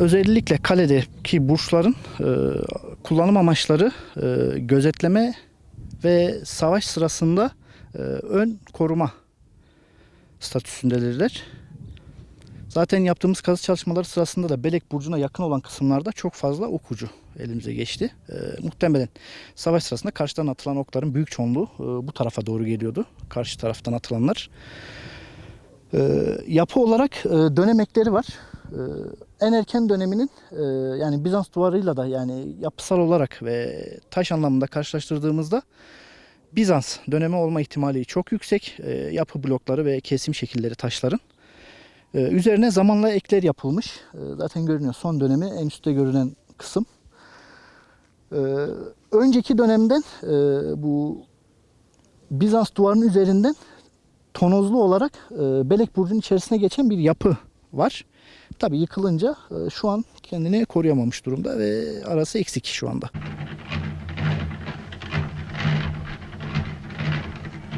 Özellikle kaledeki burçların e, kullanım amaçları e, gözetleme ve savaş sırasında e, ön koruma statüsündedirler. Zaten yaptığımız kazı çalışmaları sırasında da Belek Burcu'na yakın olan kısımlarda çok fazla ok ucu elimize geçti. E, muhtemelen savaş sırasında karşıdan atılan okların büyük çoğunluğu e, bu tarafa doğru geliyordu. Karşı taraftan atılanlar. E, yapı olarak e, dönem ekleri var. E, en erken döneminin e, yani Bizans duvarıyla da yani yapısal olarak ve taş anlamında karşılaştırdığımızda Bizans dönemi olma ihtimali çok yüksek. E, yapı blokları ve kesim şekilleri taşların. E, üzerine zamanla ekler yapılmış. Zaten görünüyor son dönemi en üstte görünen kısım. Önceki dönemden e, bu Bizans duvarının üzerinden tonozlu olarak e, Belek Burcu'nun içerisine geçen bir yapı var. Tabii yıkılınca e, şu an kendini koruyamamış durumda ve arası eksik şu anda.